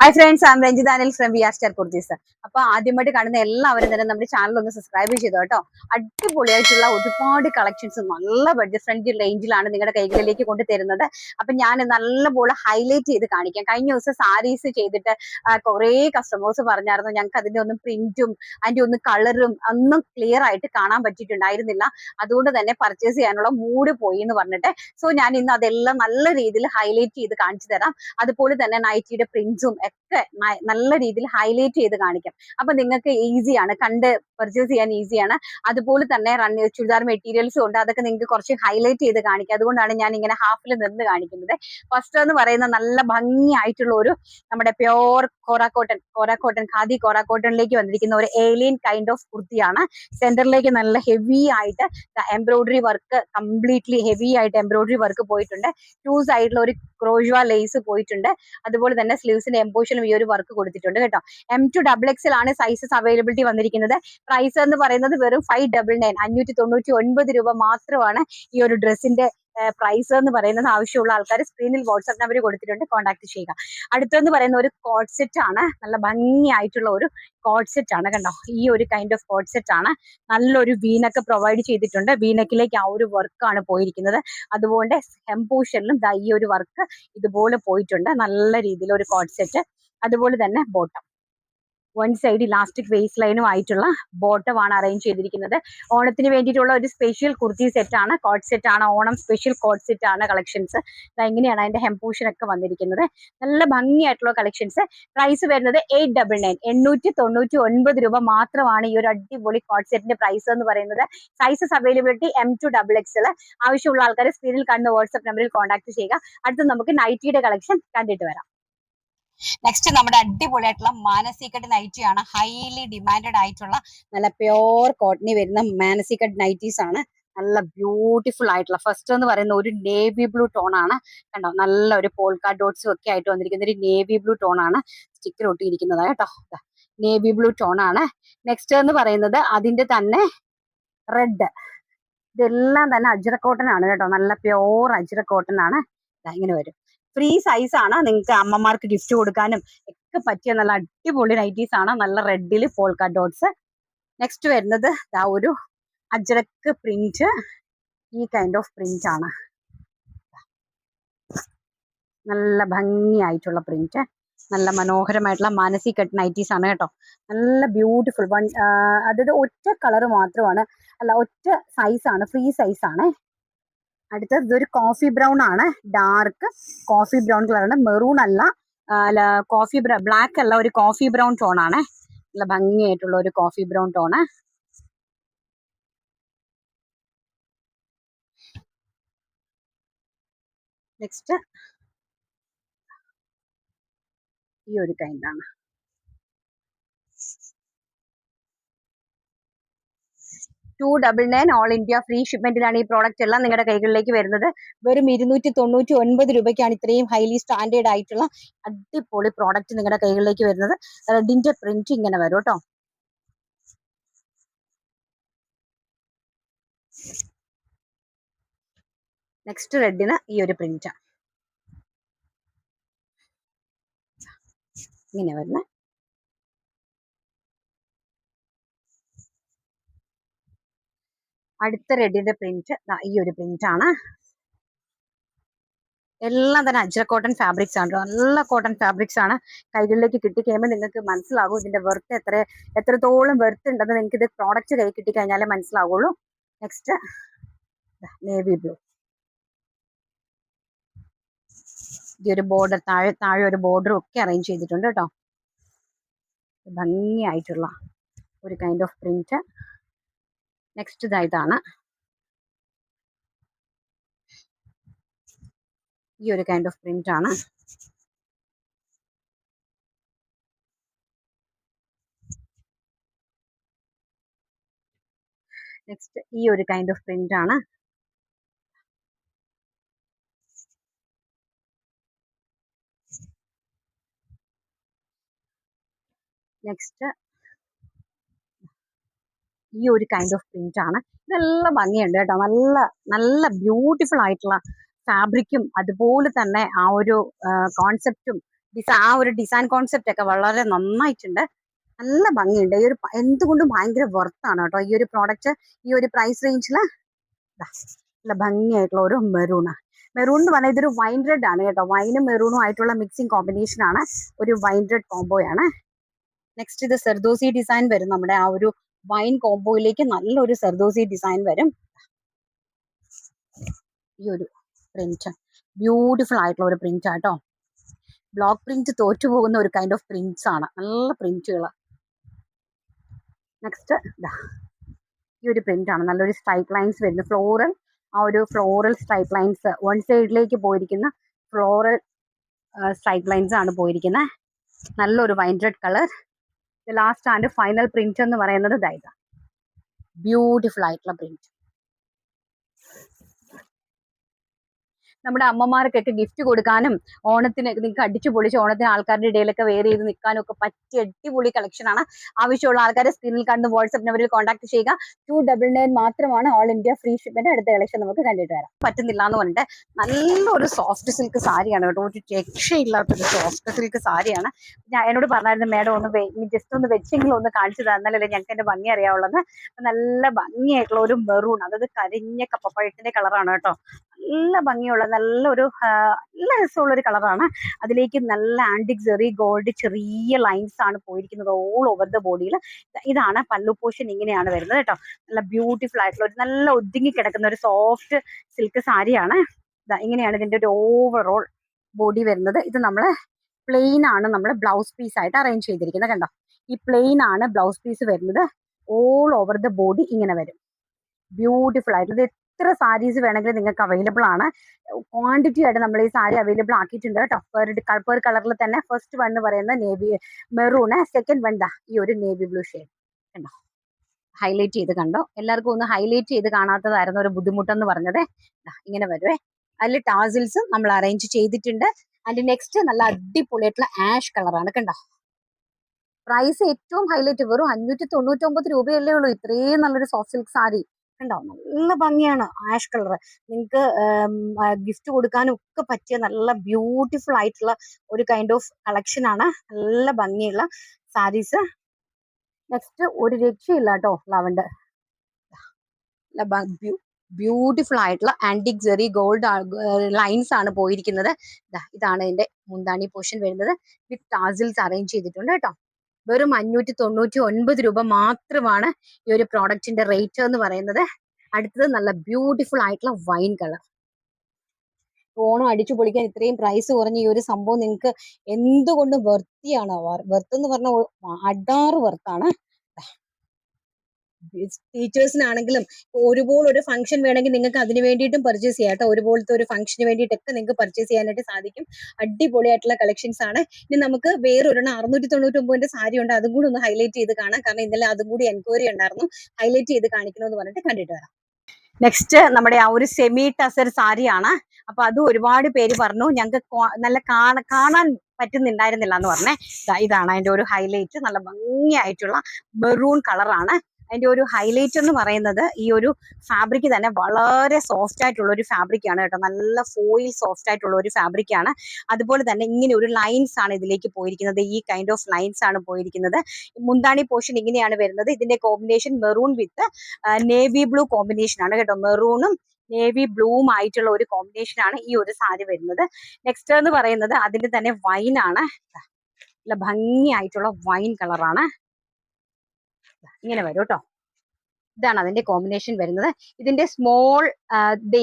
Hi friends I'm Ranjith Anil from V R star kurtis അപ്പൊ ആദ്യമായിട്ട് കാണുന്ന എല്ലാവരും തന്നെ നമ്മുടെ ചാനൽ ഒന്ന് സബ്സ്ക്രൈബ് ചെയ്തു കേട്ടോ. അടിപൊളിയായിട്ടുള്ള ഒരുപാട് കളക്ഷൻസ് നല്ല ബഡ്ജറ്റ് ഫ്രണ്ട്ലി റേഞ്ചിലാണ് നിങ്ങളുടെ കൈകളിലേക്ക് കൊണ്ടുതരുന്നത്. അപ്പൊ ഞാൻ നല്ലപോലെ ഹൈലൈറ്റ് ചെയ്ത് കാണിക്കാം. കഴിഞ്ഞ ദിവസം സാരീസ് ചെയ്തിട്ട് കുറെ കസ്റ്റമേഴ്സ് പറഞ്ഞായിരുന്നു ഞങ്ങൾക്ക് അതിന്റെ ഒന്നും പ്രിന്റും അതിന്റെ ഒന്നും കളറും ഒന്നും ക്ലിയർ ആയിട്ട് കാണാൻ പറ്റിയിട്ടുണ്ടായിരുന്നില്ല. അതുകൊണ്ട് തന്നെ പർച്ചേസ് ചെയ്യാനുള്ള മൂഡ് പോയി എന്ന് പറഞ്ഞിട്ട്. സോ ഞാൻ ഇന്ന് അതെല്ലാം നല്ല രീതിയിൽ ഹൈലൈറ്റ് ചെയ്ത് കാണിച്ചു തരാം. അതുപോലെ തന്നെ നൈറ്റിയുടെ പ്രിന്റ്സും এক ഒക്കെ നല്ല രീതിയിൽ ഹൈലൈറ്റ് ചെയ്ത് കാണിക്കാം. അപ്പൊ നിങ്ങൾക്ക് ഈസിയാണ് കണ്ട് പർച്ചേസ് ചെയ്യാൻ ഈസിയാണ് അതുപോലെ തന്നെ റൺ ചുരിദാർ മെറ്റീരിയൽസും ഉണ്ട്. അതൊക്കെ നിങ്ങൾക്ക് കുറച്ച് ഹൈലൈറ്റ് ചെയ്ത് കാണിക്കാം. അതുകൊണ്ടാണ് ഞാൻ ഇങ്ങനെ ഹാഫിൽ നിന്ന് കാണിക്കുന്നത്. ഫസ്റ്റ് എന്ന് പറയുന്ന നല്ല ഭംഗിയായിട്ടുള്ള ഒരു നമ്മുടെ പ്യോർ കോറാക്കോട്ടൺ കോറാക്കോട്ടൺ ഖാദി കോറാക്കോട്ടണിലേക്ക് വന്നിരിക്കുന്ന ഒരു ഏലിയൻ കൈൻഡ് ഓഫ് കുർത്തിയാണ്. സെന്ററിലേക്ക് നല്ല ഹെവി ആയിട്ട് എംബ്രോയിഡറി വർക്ക് കംപ്ലീറ്റ്ലി ഹെവി ആയിട്ട് എംബ്രോയിഡറി വർക്ക് പോയിട്ടുണ്ട്. ടു സൈഡിൽ ഒരു ക്രോഷ്വ ലേസ് പോയിട്ടുണ്ട്. അതുപോലെ തന്നെ സ്ലീവ്സിന്റെ എംബോഷനും ഈ ഒരു വർക്ക് കൊടുത്തിട്ടുണ്ട് കേട്ടോ. എം ടു ഡബിൾ എക്സ് ആണ് സൈസസ് അവൈലബിലിറ്റി വന്നിരിക്കുന്നത്. പ്രൈസ് എന്ന് പറയുന്നത് വെറും ഫൈവ് ഡബിൾ നയൻ അഞ്ഞൂറ്റി തൊണ്ണൂറ്റി ഒൻപത് രൂപ മാത്രമാണ് ഈ ഒരു ഡ്രസ്സിന്റെ പ്രൈസ് എന്ന് പറയുന്നത് ആവശ്യമുള്ള ആൾക്കാർ സ്ക്രീനിൽ വാട്സ്ആപ്പ് നമ്പർ കൊടുത്തിട്ടുണ്ട്. കോൺടാക്ട് ചെയ്യുക. അടുത്തെന്ന് പറയുന്ന ഒരു കോഡ് സെറ്റ് ആണ്. നല്ല ഭംഗിയായിട്ടുള്ള ഒരു കോഡ് സെറ്റ് ആണ് കണ്ടോ? ഈ ഒരു കൈൻഡ് ഓഫ് കോഡ് സെറ്റ് ആണ്. നല്ലൊരു വീനൊക്കെ പ്രൊവൈഡ് ചെയ്തിട്ടുണ്ട്. വീനക്കിലേക്ക് ആ ഒരു വർക്കാണ് പോയിരിക്കുന്നത്. അതുകൊണ്ട് ഹെംപൂഷനിലും ഈ ഒരു വർക്ക് ഇതുപോലെ പോയിട്ടുണ്ട്. നല്ല രീതിയിൽ ഒരു കോഡ് സെറ്റ് അതുപോലെ തന്നെ bottom one side elastic waist ലൈനും ആയിട്ടുള്ള ബോട്ടം ആണ് അറേഞ്ച് ചെയ്തിരിക്കുന്നത്. ഓണത്തിന് വേണ്ടിയിട്ടുള്ള ഒരു സ്പെഷ്യൽ കുർത്തി സെറ്റ് ആണ് കോട്ട് സെറ്റ് ആണ് ഓണം സ്പെഷ്യൽ കോട്ട് സെറ്റ് ആണ് കളക്ഷൻസ് എങ്ങനെയാണ് അതിന്റെ ഹെംപൂഷൻ ഒക്കെ വന്നിരിക്കുന്നത്. നല്ല ഭംഗിയായിട്ടുള്ള കളക്ഷൻസ് പ്രൈസ് വരുന്നത് എയ്റ്റ് ഡബിൾ നയൻ എണ്ണൂറ്റി തൊണ്ണൂറ്റി ഒൻപത് രൂപ മാത്രമാണ് ഈ ഒരു അടിപൊളി കോട്ട് സെറ്റിന്റെ പ്രൈസ് എന്ന് പറയുന്നത്. Sizes availability M to double എക്സിൽ ആവശ്യമുള്ള ആൾക്കാർ സ്ക്രീനിൽ കാണുന്ന വാട്സ്ആപ്പ് നമ്പറിൽ കോൺടാക്ട് ചെയ്യുക. അടുത്ത് നമുക്ക് നൈറ്റിയുടെ കളക്ഷൻ കണ്ടിട്ട് വരാം. നെക്സ്റ്റ് നമ്മുടെ അടിപൊളിയായിട്ടുള്ള മാനസികട്ട് നൈറ്റി ആണ്. ഹൈലി ഡിമാൻഡഡ് ആയിട്ടുള്ള നല്ല പ്യോർ കോട്ടണി വരുന്ന മാനസികട്ട് നൈറ്റീസ് ആണ്. നല്ല ബ്യൂട്ടിഫുൾ ആയിട്ടുള്ള ഫസ്റ്റ് എന്ന് പറയുന്ന ഒരു നേവി ബ്ലൂ ടോൺ ആണ്. കണ്ടോ? നല്ല ഒരു പോൾക്കാ ഡോട്ട്സും ഒക്കെ ആയിട്ട് വന്നിരിക്കുന്ന ഒരു നേവി ബ്ലൂ ടോൺ ആണ് സ്റ്റിക്കർ ഒട്ടിയിരിക്കുന്നത് കേട്ടോ. നേവി ബ്ലൂ ടോൺ ആണ്. നെക്സ്റ്റ് എന്ന് പറയുന്നത് അതിന്റെ തന്നെ റെഡ് ഇതെല്ലാം തന്നെ അജ്ര കോട്ടൺ ആണ് കേട്ടോ. നല്ല പ്യോർ അജ്ര കോട്ടൺ ആണ് ഇങ്ങനെ വരും. ഫ്രീ സൈസ് ആണ്. നിങ്ങൾക്ക് അമ്മമാർക്ക് ഗിഫ്റ്റ് കൊടുക്കാനും ഒക്കെ പറ്റിയ നല്ല അടിപൊളി നൈറ്റീസ് ആണ്. നല്ല റെഡിൽ ഫോൾക്ക ഡോട്ട്സ് നെക്സ്റ്റ് വരുന്നത് ആ ഒരു അജ്രക്ക് പ്രിന്റ് ഈ കൈൻഡ് ഓഫ് പ്രിന്റ് ആണ്. നല്ല ഭംഗിയായിട്ടുള്ള പ്രിന്റ് നല്ല മനോഹരമായിട്ടുള്ള മാനസി കട്ട് നൈറ്റീസ് ആണ് കേട്ടോ. നല്ല ബ്യൂട്ടിഫുൾ വൺ അതായത് ഒറ്റ കളർ മാത്രമാണ്. അല്ല ഒറ്റ സൈസ് ആണ് ഫ്രീ സൈസ് ആണ്. അടുത്തത് ഇതൊരു കോഫി ബ്രൗൺ ആണ്. ഡാർക്ക് കോഫി ബ്രൗൺ കളറാണ് മെറൂൺ അല്ല അല്ല കോഫി ബ്ലാക്ക് അല്ല ഒരു കോഫി ബ്രൗൺ ടോൺ ആണ്. നല്ല ഭംഗിയായിട്ടുള്ള ഒരു കോഫി ബ്രൗൺ ടോണ് നെക്സ്റ്റ് ഈ ഒരു kind two double nine all India free ഷിപ്മെന്റിലാണ് ഈ പ്രോഡക്റ്റ് എല്ലാം നിങ്ങളുടെ കൈകളിലേക്ക് വരുന്നത്. വെറും ഇരുന്നൂറ്റി തൊണ്ണൂറ്റി ഒൻപത് രൂപയ്ക്കാണ് ഇത്രയും ഹൈലി സ്റ്റാൻഡേർഡ് ആയിട്ടുള്ള അടിപൊളി പ്രോഡക്റ്റ് നിങ്ങളുടെ കൈകളിലേക്ക് വരുന്നത്. റെഡിന്റെ പ്രിന്റ് ഇങ്ങനെ വരും കേട്ടോ. നെക്സ്റ്റ് റെഡിന് ഈ ഒരു പ്രിന്റ് ഇങ്ങനെ വരുന്നത് അടുത്ത റെഡിന്റെ പ്രിന്റ് ഈ ഒരു പ്രിന്റ് ആണ്. എല്ലാം തന്നെ അജ്ര കോട്ടൺ ഫാബ്രിക്സ് ആണ് നല്ല കോട്ടൺ ഫാബ്രിക്സ് ആണ്. കൈകളിലേക്ക് കിട്ടിക്കഴിയുമ്പോൾ നിങ്ങൾക്ക് മനസ്സിലാകും ഇതിന്റെ വെർത്ത് എത്ര എത്രത്തോളം വെർത്ത് ഉണ്ടെന്ന് നിങ്ങൾക്ക് ഇത് പ്രോഡക്റ്റ് കൈ കിട്ടിക്കഴിഞ്ഞാലേ മനസ്സിലാവുള്ളൂ. നെക്സ്റ്റ് നേവി ബ്ലൂ ഈ ഒരു ബോർഡർ താഴെ താഴെ ഒരു ബോർഡർ ഒക്കെ അറേഞ്ച് ചെയ്തിട്ടുണ്ട് കേട്ടോ ഭംഗിയായിട്ടുള്ള ഒരു കൈൻഡ് ഓഫ് പ്രിന്റ് നെക്സ്റ്റ് ഇതാണ്. ഈ ഒരു കൈൻഡ് ഓഫ് പ്രിന്റ് ആണ്. നെക്സ്റ്റ് ഈ ഒരു കൈൻഡ് ഓഫ് പ്രിന്റ് ആണ്. നെക്സ്റ്റ് ഈ ഒരു കൈൻഡ് ഓഫ് പ്രിന്റ് ആണ്. ഇതെല്ലാം ഭംഗിയുണ്ട് കേട്ടോ. നല്ല നല്ല ബ്യൂട്ടിഫുൾ ആയിട്ടുള്ള ഫാബ്രിക്കും അതുപോലെ തന്നെ ആ ഒരു കോൺസെപ്റ്റും ആ ഒരു ഡിസൈൻ കോൺസെപ്റ്റ് ഒക്കെ വളരെ നന്നായിട്ടുണ്ട്. നല്ല ഭംഗിയുണ്ട്. ഈ ഒരു എന്തുകൊണ്ടും ഭയങ്കര വർത്താണ് കേട്ടോ. ഈ ഒരു പ്രോഡക്റ്റ് ഈ ഒരു പ്രൈസ് റേഞ്ചിൽ നല്ല ഭംഗിയായിട്ടുള്ള ഒരു മെറൂണ് മെറൂൺ എന്ന് പറഞ്ഞാൽ ഇതൊരു വൈൻ റെഡ് ആണ് കേട്ടോ. വൈനും മെറൂണും ആയിട്ടുള്ള മിക്സിംഗ് കോമ്പിനേഷൻ ആണ് ഒരു വൈൻ റെഡ് കോംബോയാണ് നെക്സ്റ്റ് ഇത് സെർദോസി ഡിസൈൻ വരും. നമ്മുടെ ആ ഒരു വൈൻ കോമ്പോയിലേക്ക് നല്ലൊരു സെർദോസി ഡിസൈൻ വരും. ഈ ഒരു പ്രിന്റ് ബ്യൂട്ടിഫുൾ ആയിട്ടുള്ള ഒരു പ്രിന്റ് ആട്ടോ ബ്ലോക്ക് പ്രിന്റ് തോറ്റു പോകുന്ന ഒരു കൈൻഡ് ഓഫ് പ്രിന്റ്സ് ആണ്. നല്ല പ്രിന്റുകൾ നെക്സ്റ്റ് ഈ ഒരു പ്രിന്റ് ആണ്. നല്ലൊരു സ്ട്രൈപ്പ് ലൈൻസ് വരുന്ന ഫ്ലോറൽ ആ ഒരു ഫ്ലോറൽ സ്ട്രൈപ്പ് ലൈൻസ് വൺ സൈഡിലേക്ക് പോയിരിക്കുന്ന ഫ്ലോറൽ സ്ട്രൈപ്പ് ലൈൻസ് ആണ് പോയിരിക്കുന്നത് നല്ലൊരു wine red colour last and final print എന്ന് പറയുന്നത് ഇതാ ഇതാ. ബ്യൂട്ടിഫുൾ ആയിട്ടുള്ള പ്രിന്റ് നമ്മുടെ അമ്മമാർക്കൊക്കെ ഗിഫ്റ്റ് കൊടുക്കാനും ഓണത്തിന് നിങ്ങൾക്ക് അടിച്ചു പൊളിച്ച് ഓണത്തിന് ആൾക്കാരുടെ ഇടയിലൊക്കെ വെയർ ചെയ്ത് നിൽക്കാനും ഒക്കെ പറ്റിയ അടിപൊളി കളക്ഷൻ ആണ്. ആവശ്യമുള്ള ആൾക്കാരെ സ്ക്രീനിൽ കണ്ട് വാട്സ്ആപ്പ് നമ്പറിൽ കോൺടാക്ട് ചെയ്യുക. ടു ഡബിൾ നയൻ മാത്രമാണ് ഓൾ ഇന്ത്യ ഫ്രീ ഷിപ്പിന്റെ അടുത്ത കളക്ഷൻ നമുക്ക് കണ്ടിട്ട് വരാം. പറ്റുന്നില്ല എന്ന് പറഞ്ഞിട്ട് നല്ലൊരു സോഫ്റ്റ് സിൽക്ക് സാരിയാണ് കേട്ടോ. ഒരു രക്ഷയില്ലാത്തൊരു സോഫ്റ്റ് സിൽക്ക് സാരിയാണ്. ഞാൻ എന്നോട് പറഞ്ഞായിരുന്നു മേഡം ഒന്ന് ജസ്റ്റ് ഒന്ന് വെച്ചെങ്കിലും ഒന്ന് കാണിച്ചു തന്നാലല്ലേ ഞങ്ങൾക്ക് എന്റെ ഭംഗി അറിയാവുള്ളത് നല്ല ഭംഗിയായിട്ടുള്ള ഒരു മെറൂൺ അതായത് കരിഞ്ഞ കപ്പപ്പഴത്തിന്റെ കളറാണ് കേട്ടോ. നല്ല ഭംഗിയുള്ള നല്ലൊരു നല്ല രസമുള്ള ഒരു കളറാണ്. അതിലേക്ക് നല്ല ആന്റിക് ജെറി ഗോൾഡ് ചെറിയ ലൈൻസ് ആണ് പോയിരിക്കുന്നത് ഓൾ ഓവർ ദ ബോഡിയിൽ ഇതാണ് പല്ലു പോഷൻ ഇങ്ങനെയാണ് വരുന്നത് കേട്ടോ. നല്ല ബ്യൂട്ടിഫുൾ ആയിട്ടുള്ള ഒരു നല്ല ഒതുങ്ങി കിടക്കുന്ന ഒരു സോഫ്റ്റ് സിൽക്ക് സാരിയാണ്. ഇങ്ങനെയാണ് ഇതിന്റെ ഒരു ഓവറോൾ ബോഡി വരുന്നത്. ഇത് നമ്മൾ പ്ലെയിൻ ആണ് നമ്മൾ ബ്ലൗസ് പീസ് ആയിട്ട് അറേഞ്ച് ചെയ്തിരിക്കുന്നത് കണ്ടോ? ഈ പ്ലെയിൻ ആണ് ബ്ലൗസ് പീസ് വരുന്നത്. ഓൾ ഓവർ ദ ബോഡി ഇങ്ങനെ വരും. ബ്യൂട്ടിഫുൾ ആയിട്ടുള്ളത് എത്ര സാരീസ് വേണമെങ്കിലും നിങ്ങൾക്ക് അവൈലബിൾ ആണ്. ക്വാണ്ടിറ്റി ആയിട്ട് നമ്മൾ ഈ സാരി അവൈലബിൾ ആക്കിയിട്ടുണ്ട് കേട്ടോ. പെർ പെർ കളറിൽ തന്നെ ഫസ്റ്റ് വൺ എന്ന് പറയുന്നത് നേവി മെറൂണ് സെക്കൻഡ് വൺ ദാ ഈ ഒരു നേവി ബ്ലൂ ഷെയ്ഡ് കണ്ടോ? ഹൈലൈറ്റ് ചെയ്ത് കണ്ടോ? എല്ലാവർക്കും ഒന്ന് ഹൈലൈറ്റ് ചെയ്ത് കാണാത്തതായിരുന്നു ഒരു ബുദ്ധിമുട്ടെന്ന് പറഞ്ഞത്. ഇങ്ങനെ വരുവേ. അതിൽ ടാസിൽസ് നമ്മൾ അറേഞ്ച് ചെയ്തിട്ടുണ്ട്. അതിന്റെ നെക്സ്റ്റ് നല്ല അടിപൊളിയായിട്ടുള്ള ആഷ് കളറാണ് കണ്ടോ? പ്രൈസ് ഏറ്റവും ഹൈലൈറ്റ് വെറും അഞ്ഞൂറ്റി തൊണ്ണൂറ്റി ഒമ്പത് രൂപയല്ലേ ഉള്ളൂ. ഇത്രയും നല്ലൊരു സോഫ്റ്റ് സിൽക്ക് സാരി കണ്ടോ? നല്ല ഭംഗിയാണ് ആഷ് കളർ. നിങ്ങൾക്ക് ഗിഫ്റ്റ് കൊടുക്കാനും ഒക്കെ പറ്റിയ നല്ല ബ്യൂട്ടിഫുൾ ആയിട്ടുള്ള ഒരു കൈൻഡ് ഓഫ് കളക്ഷൻ ആണ്. നല്ല ഭംഗിയുള്ള സാരീസ്. നെക്സ്റ്റ് ഒരു രക്ഷയില്ല കേട്ടോ ലവൻഡ് ബ്യൂട്ടിഫുൾ ആയിട്ടുള്ള ആന്റിക് ജെറി ഗോൾഡ് ലൈൻസ് ആണ് പോയിരിക്കുന്നത്. ഇതാണ് ഇതിന്റെ മുന്താണി പോർഷൻ വരുന്നത്. വിത്ത് ടാസിൽസ് അറേഞ്ച് ചെയ്തിട്ടുണ്ട് കേട്ടോ. വെറും അഞ്ഞൂറ്റി തൊണ്ണൂറ്റി ഒൻപത് രൂപ മാത്രമാണ് ഈ ഒരു പ്രോഡക്റ്റിന്റെ റേറ്റ് എന്ന് പറയുന്നത്. അടുത്തത് നല്ല ബ്യൂട്ടിഫുൾ ആയിട്ടുള്ള വൈൻ കളർ ഓണം അടിച്ചു പൊളിക്കാൻ ഇത്രയും പ്രൈസ് കുറഞ്ഞ ഈ ഒരു സംഭവം നിങ്ങൾക്ക് എന്തുകൊണ്ടും വെർത്തിയാണ് വെർത്ത് എന്ന് പറഞ്ഞ അഡാറ് വെർത്താണ് ടീച്ചേഴ്സിനാണെങ്കിലും ഒരുപോലെ ഒരു ഫംഗ്ഷൻ വേണമെങ്കിൽ നിങ്ങൾക്ക് അതിന് വേണ്ടിയിട്ടും പർച്ചേസ് ചെയ്യാം കേട്ടോ. ഒരുപോലത്തെ ഒരു ഫംഗ്ഷന് വേണ്ടിയിട്ടൊക്കെ നിങ്ങൾക്ക് പർച്ചേസ് ചെയ്യാനായിട്ട് സാധിക്കും. അടിപൊളിയായിട്ടുള്ള കളക്ഷൻസ് ആണ്. ഇനി നമുക്ക് വേറൊരെണ്ണം അറുന്നൂറ്റി തൊണ്ണൂറ്റി ഒമ്പതിന്റെ സാരി ഉണ്ട്. അതും കൂടി ഒന്ന് ഹൈലൈറ്റ് ചെയ്ത് കാണാം. കാരണം ഇന്നലെ അതും കൂടി എൻക്വയറി ഉണ്ടായിരുന്നു. ഹൈലൈറ്റ് ചെയ്ത് കാണിക്കണമെന്ന് പറഞ്ഞിട്ട് കണ്ടിട്ട് വരാം. നെക്സ്റ്റ് നമ്മുടെ ആ ഒരു സെമി ടസർ സാരിയാണ് അപ്പൊ അത് ഒരുപാട് പേര് പറഞ്ഞു ഞങ്ങൾക്ക് നല്ല കാണ കാണാൻ പറ്റുന്നുണ്ടായിരുന്നില്ല എന്ന് പറഞ്ഞേ. ഇതാണ് അതിന്റെ ഒരു ഹൈലൈറ്റ് നല്ല ഭംഗിയായിട്ടുള്ള മെറൂൺ കളറാണ് അതിന്റെ ഒരു ഹൈലൈറ്റ് എന്ന് പറയുന്നത് ഈ ഒരു ഫാബ്രിക് തന്നെ വളരെ സോഫ്റ്റ് ആയിട്ടുള്ള ഒരു ഫാബ്രിക് ആണ് കേട്ടോ. നല്ല ഫോയിൽ സോഫ്റ്റ് ആയിട്ടുള്ള ഒരു ഫാബ്രിക് ആണ്. അതുപോലെ തന്നെ ഇങ്ങനെ ഒരു ലൈൻസ് ആണ് ഇതിലേക്ക് പോയിരിക്കുന്നത്. ഈ കൈൻഡ് ഓഫ് ലൈൻസ് ആണ് പോയിരിക്കുന്നത്. മുന്താണി പോർഷൻ ഇങ്ങനെയാണ് വരുന്നത്. ഇതിന്റെ combination maroon with navy blue combination ആണ് കേട്ടോ. മെറൂണും നേവി ബ്ലൂവും ആയിട്ടുള്ള ഒരു കോമ്പിനേഷൻ ആണ് ഈ ഒരു സാരി വരുന്നത്. നെക്സ്റ്റ് എന്ന് പറയുന്നത് അതിന്റെ തന്നെ വൈൻ ആണ്. നല്ല ഭംഗിയായിട്ടുള്ള വൈൻ കളറാണ് ഇങ്ങനെ വരും കേട്ടോ. ഇതാണ് അതിന്റെ കോമ്പിനേഷൻ വരുന്നത്. ഇതിന്റെ സ്മോൾ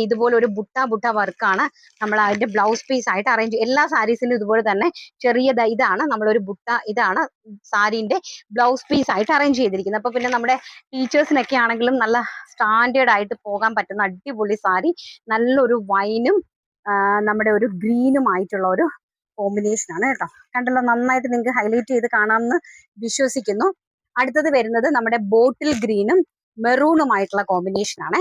ഇതുപോലെ ഒരു ബുട്ട ബുട്ട വർക്കാണ് നമ്മൾ അതിന്റെ ബ്ലൗസ് പീസ് ആയിട്ട് അറേഞ്ച് എല്ലാ സാരീസിലും ഇതുപോലെ തന്നെ ചെറിയ ഇതാണ്. നമ്മളൊരു ബുട്ട ഇതാണ് സാരീന്റെ ബ്ലൗസ് പീസ് ആയിട്ട് അറേഞ്ച് ചെയ്തിരിക്കുന്നത്. അപ്പൊ പിന്നെ നമ്മുടെ ടീച്ചേഴ്സിനൊക്കെ ആണെങ്കിലും നല്ല സ്റ്റാൻഡേർഡ് ആയിട്ട് പോകാൻ പറ്റുന്ന അടിപൊളി സാരി നല്ലൊരു വൈനും നമ്മുടെ ഒരു ഗ്രീനും ആയിട്ടുള്ള ഒരു കോമ്പിനേഷൻ ആണ് കേട്ടോ. കണ്ടല്ലോ നന്നായിട്ട് നിങ്ങൾക്ക് ഹൈലൈറ്റ് ചെയ്ത് കാണാമെന്ന് വിശ്വസിക്കുന്നു. അടുത്തത് വരുന്നത് നമ്മുടെ ബോട്ടിൽ ഗ്രീനും മെറൂണുമായിട്ടുള്ള കോമ്പിനേഷൻ ആണ്.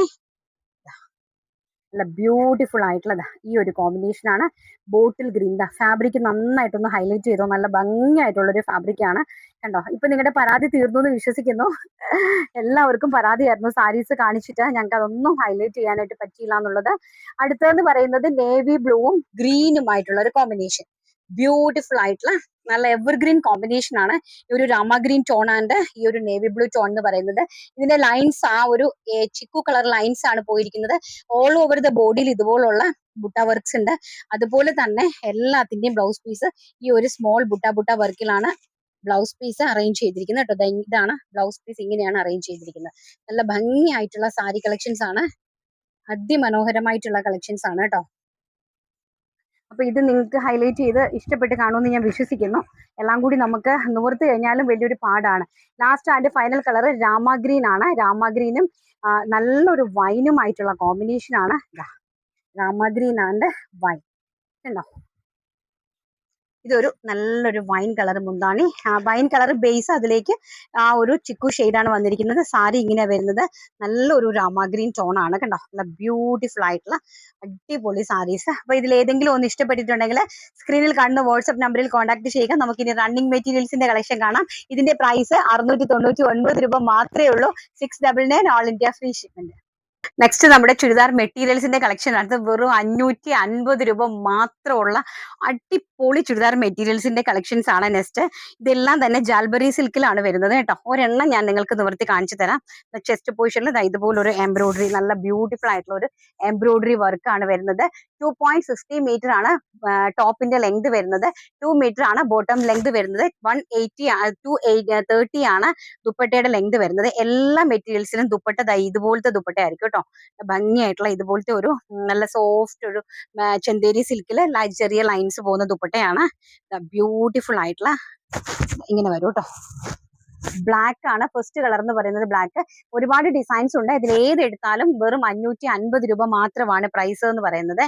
നല്ല ബ്യൂട്ടിഫുൾ ആയിട്ടുള്ളത് ഈ ഒരു കോമ്പിനേഷൻ ആണ്. ബോട്ടിൽ ഗ്രീൻ ദാ ഫാബ്രിക് നന്നായിട്ടൊന്ന് ഹൈലൈറ്റ് ചെയ്തോ നല്ല ഭംഗിയായിട്ടുള്ള ഒരു ഫാബ്രിക് ആണ്. കണ്ടോ? ഇപ്പൊ നിങ്ങളുടെ പരാതി തീർന്നു എന്ന് വിശ്വസിക്കുന്നു. എല്ലാവർക്കും പരാതിയായിരുന്നു. സാരീസ് കാണിച്ചിട്ട് ഞങ്ങൾക്ക് അതൊന്നും ഹൈലൈറ്റ് ചെയ്യാനായിട്ട് പറ്റിയില്ല എന്നുള്ളത്. അടുത്തതെന്ന് പറയുന്നത് നേവി ബ്ലൂവും ഗ്രീനും ആയിട്ടുള്ള ഒരു കോമ്പിനേഷൻ ബ്യൂട്ടിഫുൾ ആയിട്ടുള്ള നല്ല എവർഗ്രീൻ കോമ്പിനേഷൻ ആണ് ഈ ഒരു രാമ ഗ്രീൻ ടോൺ ആൻഡ് ഈ ഒരു നേവി ബ്ലൂ ടോൺ എന്ന് പറയുന്നത്. ഇതിന്റെ ലൈൻസ് ആ ഒരു ചിക്കു കളർ ലൈൻസ് ആണ് പോയിരിക്കുന്നത്. ഓൾ ഓവർ ദ ബോഡിയിൽ ഇതുപോലുള്ള ബുട്ട വർക്ക്സ് ഉണ്ട്. അതുപോലെ തന്നെ എല്ലാത്തിന്റെയും ബ്ലൗസ് പീസ് ഈ ഒരു സ്മോൾ ബുട്ട ബുട്ട വർക്കിലാണ് ബ്ലൗസ് പീസ് അറേഞ്ച് ചെയ്തിരിക്കുന്നത് കേട്ടോ. ഇതാണ് ബ്ലൗസ് പീസ് ഇങ്ങനെയാണ് അറേഞ്ച് ചെയ്തിരിക്കുന്നത്. നല്ല ഭംഗിയായിട്ടുള്ള സാരി കളക്ഷൻസ് ആണ്. അതിമനോഹരമായിട്ടുള്ള കളക്ഷൻസ് ആണ് കേട്ടോ. അപ്പൊ ഇത് നിങ്ങൾക്ക് ഹൈലൈറ്റ് ചെയ്ത് ഇഷ്ടപ്പെട്ട് കാണുമെന്ന് ഞാൻ വിശ്വസിക്കുന്നു. എല്ലാം കൂടി നമുക്ക് നിവർത്തി കഴിഞ്ഞാലും വലിയൊരു പാടാണ്. ലാസ്റ്റ് അതിന്റെ ഫൈനൽ കളർ രാമ ഗ്രീൻ ആണ്. രാമ ഗ്രീനും നല്ലൊരു വൈനുമായിട്ടുള്ള കോമ്പിനേഷൻ ആണ്. ദാ, രാമ ഗ്രീൻ ആൻഡ് വൈൻ കണ്ടോ? ഇതൊരു നല്ലൊരു വൈൻ കളർ മുന്താണി. വൈൻ കളർ ബേസ് അതിലേക്ക് ആ ഒരു ചിക്കു ആണ് വന്നിരിക്കുന്നത്. സാരി ഇങ്ങനെ വരുന്നത്. നല്ലൊരു രാമ ഗ്രീൻ ടോൺ ആണ് കണ്ടോ? നല്ല ബ്യൂട്ടിഫുൾ ആയിട്ടുള്ള അടിപൊളി സാരീസ് അപ്പൊ ഇതിൽ ഏതെങ്കിലും ഒന്ന് ഇഷ്ടപ്പെട്ടിട്ടുണ്ടെങ്കിൽ സ്ക്രീനിൽ കാണുന്ന വാട്സ്ആപ്പ് നമ്പറിൽ കോൺടാക്ട് ചെയ്യുക. നമുക്ക് ഇനി റണ്ണിങ് മെറ്റീരിയൽസിന്റെ കളക്ഷൻ കാണാം. ഇതിന്റെ പ്രൈസ് അറുന്നൂറ്റി തൊണ്ണൂറ്റി ഒൻപത് രൂപ മാത്രമേ ഉള്ളൂ. Six double nine all India free shipment next നമ്മുടെ ചുരിദാർ മെറ്റീരിയൽസിന്റെ കളക്ഷൻ അടുത്ത് വെറും അഞ്ഞൂറ്റി അൻപത് രൂപ മാത്രമുള്ള അടിപൊളി ചുരിദാർ മെറ്റീരിയൽസിന്റെ കളക്ഷൻസ് ആണ് നെക്സ്റ്റ്. ഇതെല്ലാം തന്നെ ജാൽബറി സിൽക്കിലാണ് വരുന്നത് കേട്ടോ. ഒരെണ്ണം ഞാൻ നിങ്ങൾക്ക് നിവർത്തി കാണിച്ചു തരാം. ചെസ്റ്റ് പൊസിഷനിൽ ഇതുപോലെ ഒരു എംബ്രോയിഡറി നല്ല ബ്യൂട്ടിഫുൾ ആയിട്ടുള്ള ഒരു എംബ്രോയിഡറി വർക്ക് ആണ് വരുന്നത്. ടു പോയിന്റ് സിക്സ്റ്റി മീറ്റർ ആണ് ടോപ്പിന്റെ ലെങ്ത് വരുന്നത്. ടു മീറ്റർ ആണ് ബോട്ടം ലെങ്ത് വരുന്നത്. വൺ എയ്റ്റി ടു തേർട്ടി ആണ് ദുപ്പട്ടയുടെ ലെങ്ത് വരുന്നത്. എല്ലാ മെറ്റീരിയൽസിലും ദുപ്പട്ട ഇതുപോലത്തെ ദുപ്പട്ട ആയിരിക്കും കേട്ടോ ഭംഗിയായിട്ടുള്ള ഇതുപോലത്തെ ഒരു നല്ല സോഫ്റ്റ് ഒരു ചെന്തേരി സിൽക്കിൽ ചെറിയ ലൈൻസ് പോകുന്ന ദുപ്പട്ടയാണ്. ബ്യൂട്ടിഫുൾ ആയിട്ടുള്ള ഇങ്ങനെ വരും കേട്ടോ ബ്ലാക്ക് ആണ്. ഫസ്റ്റ് കളർ എന്ന് പറയുന്നത് ബ്ലാക്ക് ഒരുപാട് ഡിസൈൻസ് ഉണ്ട്. ഇതിൽ ഏത് എടുത്താലും വെറും അഞ്ഞൂറ്റി അൻപത് രൂപ മാത്രമാണ് പ്രൈസ് എന്ന് പറയുന്നത്.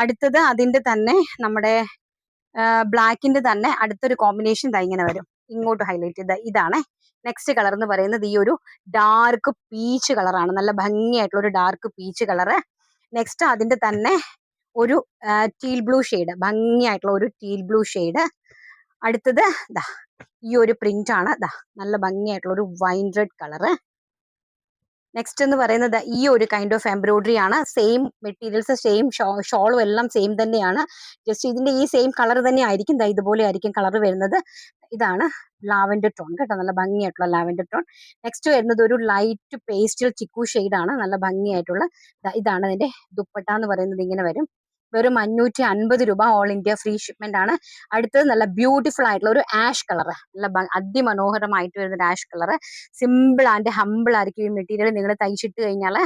അടുത്തത് അതിന്റെ തന്നെ നമ്മുടെ ബ്ലാക്കിന്റെ തന്നെ അടുത്തൊരു കോമ്പിനേഷൻ ഇതാ ഇങ്ങനെ വരും. ഇങ്ങോട്ട് ഹൈലൈറ്റ് ചെയ്ത ഇതാണ്. നെക്സ്റ്റ് കളർ എന്ന് പറയുന്നത് ഈ ഒരു ഡാർക്ക് പീച്ച് കളറാണ് നല്ല ഭംഗിയായിട്ടുള്ള ഒരു ഡാർക്ക് പീച്ച് കളറ് നെക്സ്റ്റ് അതിന്റെ തന്നെ ഒരു ടീൽ ബ്ലൂ ഷെയ്ഡ് ഭംഗിയായിട്ടുള്ള ഒരു ടീൽ ബ്ലൂ ഷെയ്ഡ് അടുത്തത് ദാ ഈ ഒരു പ്രിന്റ് ആണ് ദാ നല്ല ഭംഗിയായിട്ടുള്ള ഒരു വൈൻ റെഡ് കളറ് നെക്സ്റ്റ് എന്ന് പറയുന്നത് ഈ ഒരു കൈൻഡ് ഓഫ് എംബ്രോയിഡറി ആണ്. സെയിം മെറ്റീരിയൽസ് സെയിം ഷോളും എല്ലാം സെയിം തന്നെയാണ്. ജസ്റ്റ് ഇതിന്റെ ഈ സെയിം കളർ തന്നെ ആയിരിക്കും. ഇതുപോലെ ആയിരിക്കും കളർ വരുന്നത്. ഇതാണ് ലാവൻഡർ ടോൺ കേട്ടോ. നല്ല ഭംഗിയായിട്ടുള്ള ലാവൻഡർ ടോൺ. നെക്സ്റ്റ് വരുന്നത് ഒരു ലൈറ്റ് പേസ്റ്റൽ ചിക്കു ആണ്. നല്ല ഭംഗിയായിട്ടുള്ള. ഇതാണ് അതിന്റെ ദുപ്പട്ട എന്ന് പറയുന്നത് ഇങ്ങനെ വരും. വെറും അഞ്ഞൂറ്റി അൻപത് രൂപ ഓൾ ഇന്ത്യ ഫ്രീ ഷിപ്മെന്റ് ആണ്. അടുത്തത് നല്ല ബ്യൂട്ടിഫുൾ ആയിട്ടുള്ള ഒരു ആഷ് കളർ നല്ല അതിമനോഹരമായിട്ട് വരുന്ന ഒരു ash colour simple and humble ആയിരിക്കും ഈ മെറ്റീരിയൽ നിങ്ങൾ തയ്ച്ചിട്ട് കഴിഞ്ഞാൽ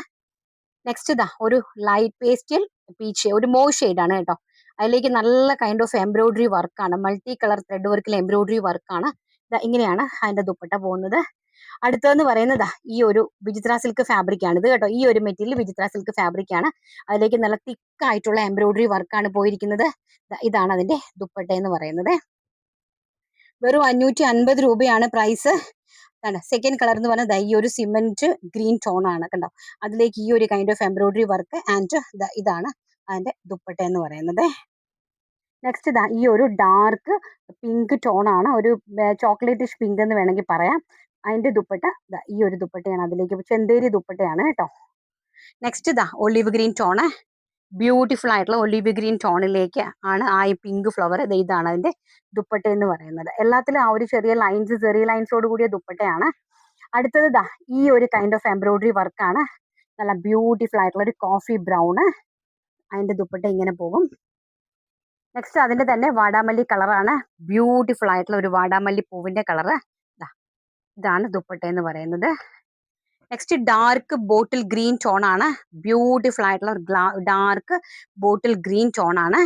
നെക്സ്റ്റ് ഇതാ ഒരു ലൈറ്റ് പേസ്റ്റിൽ പീച്ച് ഒരു മോ ആണ് കേട്ടോ. അതിലേക്ക് നല്ല കൈൻഡ് ഓഫ് എംബ്രോയിഡറി വർക്കാണ് മൾട്ടി കളർ ത്രെഡ് വർക്കിൽ എംബ്രോയിഡറി വർക്കാണ് ഇങ്ങനെയാണ് അതിന്റെ ദുപ്പട്ട പോകുന്നത്. അടുത്തതെന്ന് പറയുന്നത് ഈ ഒരു വിചിത്ര സിൽക്ക് ഫാബ്രിക് ആണ്. ഇത് കേട്ടോ ഈ ഒരു മെറ്റീരിയൽ വിചിത്ര സിൽക്ക് ഫാബ്രിക് ആണ്. അതിലേക്ക് നല്ല തിക്ക് ആയിട്ടുള്ള എംബ്രോയിഡറി വർക്കാണ് പോയിരിക്കുന്നത്. ഇതാണ് അതിന്റെ ദുപ്പട്ട എന്ന് പറയുന്നത്. വെറും അഞ്ഞൂറ്റി അൻപത് രൂപയാണ് പ്രൈസ് സെക്കൻഡ് കളർ എന്ന് പറഞ്ഞാൽ ഈ ഒരു സിമെന്റ് ഗ്രീൻ ടോൺ ആണ് കണ്ടോ? അതിലേക്ക് ഈ ഒരു kind of embroidery work and ഇതാണ് അതിന്റെ ദുപ്പട്ട എന്ന് പറയുന്നത്. നെക്സ്റ്റ് ഇതാ ഈ ഒരു ഡാർക്ക് പിങ്ക് ടോൺ ആണ്. ഒരു ചോക്ലേറ്റിഷ് പിങ്ക് എന്ന് വേണമെങ്കിൽ പറയാം. അതിന്റെ ദുപ്പട്ട ഈ ഒരു ദുപ്പട്ടയാണ് അതിലേക്ക്. ചെന്തേരി ദുപ്പട്ടയാണ് കേട്ടോ. നെക്സ്റ്റ് ഇതാ ഒലിവ് ഗ്രീൻ ടോണ് ബ്യൂട്ടിഫുൾ ആയിട്ടുള്ള ഒലിവ് ഗ്രീൻ ടോണിലേക്ക് ആണ് ആ ഈ പിങ്ക് ഫ്ലവർ ഇതാണ് അതിന്റെ ദുപ്പട്ട എന്ന് പറയുന്നത്. എല്ലാത്തിലും ആ ഒരു ചെറിയ ലൈൻസ് ചെറിയ ലൈൻസോട് കൂടിയ ദുപ്പട്ടയാണ്. അടുത്തത് ദാ ഈ ഒരു കൈൻഡ് ഓഫ് എംബ്രോയിഡറി വർക്കാണ് നല്ല ബ്യൂട്ടിഫുൾ ആയിട്ടുള്ള ഒരു കോഫി ബ്രൗൺ അതിന്റെ ദുപ്പട്ട ഇങ്ങനെ പോകും. നെക്സ്റ്റ് അതിന്റെ തന്നെ വാടാമല്ലി കളറാണ് ബ്യൂട്ടിഫുൾ ആയിട്ടുള്ള ഒരു വാടാമല്ലി പൂവിന്റെ കളറ് ഇതാണ് ദുപ്പട്ട എന്ന് പറയുന്നത്. Next dark bottle green tone ആണ്. ബ്യൂട്ടിഫുൾ ആയിട്ടുള്ള ഡാർക്ക് ബോട്ടിൽ ഗ്രീൻ ടോൺ ആണ്.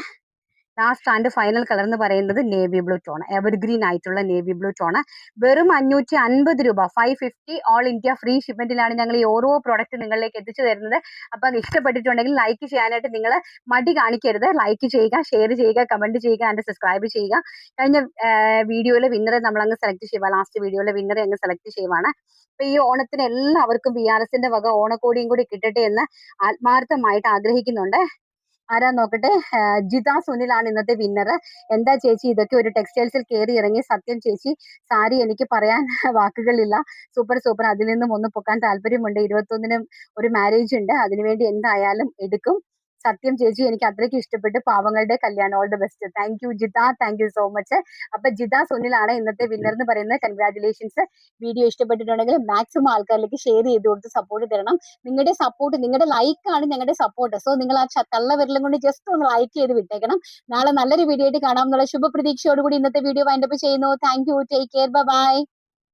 ലാസ്റ്റ് ആൻഡ് ഫൈനൽ കളർ എന്ന് പറയുന്നത് നേവി ബ്ലൂ ടോൺ എവർഗ്രീൻ ആയിട്ടുള്ള നേവി ബ്ലൂ ടോൺ വെറും അഞ്ഞൂറ്റി അൻപത് രൂപ five fifty all India free ഷിപ്മെന്റിലാണ് ഞങ്ങൾ ഈ ഓരോ പ്രോഡക്റ്റ് നിങ്ങളിലേക്ക് എത്തിച്ചു തരുന്നത്. അപ്പൊ ഇഷ്ടപ്പെട്ടിട്ടുണ്ടെങ്കിൽ ലൈക്ക് ചെയ്യാനായിട്ട് നിങ്ങൾ മടി കാണിക്കരുത്. ലൈക്ക് ചെയ്യുക ഷെയർ ചെയ്യുക കമന്റ് ചെയ്യുക ആൻഡ് സബ്സ്ക്രൈബ് ചെയ്യുക. കഴിഞ്ഞ വീഡിയോയിലെ വിന്നറെ നമ്മൾ അങ്ങ് സെലക്ട് ചെയ്യുക. ലാസ്റ്റ് വീഡിയോയിലെ വിന്നറെ അങ്ങ് സെലക്ട് ചെയ്യുവാണ്. അപ്പൊ ഈ ഓണത്തിന് എല്ലാവർക്കും ബി ആർ എസിന്റെ വക ഓണക്കോടിയും കൂടി കിട്ടട്ടെ എന്ന് ആത്മാർത്ഥമായിട്ട് ആഗ്രഹിക്കുന്നുണ്ട്. ആരാ നോക്കട്ടെ? ജിത സുനിലാണ് ഇന്നത്തെ വിന്നർ എന്താ ചേച്ചി? ഇതൊക്കെ ഒരു ടെക്സ്റ്റൈൽസിൽ കയറി ഇറങ്ങി സത്യം ചേച്ചി സാരി എനിക്ക് പറയാൻ വാക്കുകളില്ല. സൂപ്പർ സൂപ്പർ അതിൽ നിന്നും ഒന്ന് പൊക്കാൻ താല്പര്യമുണ്ട്. ഇരുപത്തൊന്നിനും ഒരു മാരേജ് ഉണ്ട്. അതിനുവേണ്ടി എന്തായാലും എടുക്കും. സത്യം ചേച്ചി എനിക്ക് അത്രയ്ക്ക് ഇഷ്ടപ്പെട്ട് പാവങ്ങളുടെ കല്യാണം. All the best thank you Jitha. Thank you so much അപ്പൊ ജിത സുനിലാണ് ഇന്നത്തെ വിന്നർ എന്ന് പറയുന്നത്. കൺഗ്രാറ്റുലേഷൻസ് വീഡിയോ ഇഷ്ടപ്പെട്ടിട്ടുണ്ടെങ്കിൽ മാക്സിമം ആൾക്കാരിലേക്ക് ഷെയർ ചെയ്ത് കൊടുത്ത് സപ്പോർട്ട് തരണം. നിങ്ങളുടെ സപ്പോർട്ട് നിങ്ങളുടെ ലൈക്ക് ആണ് ഞങ്ങളുടെ സപ്പോർട്ട് സോ നിങ്ങൾ ആ തള്ള വിരലും കൊണ്ട് ജസ്റ്റ് ഒന്ന് ലൈക്ക് ചെയ്ത് വിട്ടേക്കണം. നാളെ നല്ലൊരു വീഡിയോ ആയിട്ട് കാണാം എന്നുള്ള ശുഭപ്രതീക്ഷയോടുകൂടി ഇന്നത്തെ വീഡിയോ വൈൻഡപ്പ് ചെയ്യുന്നു. Thank you take care bye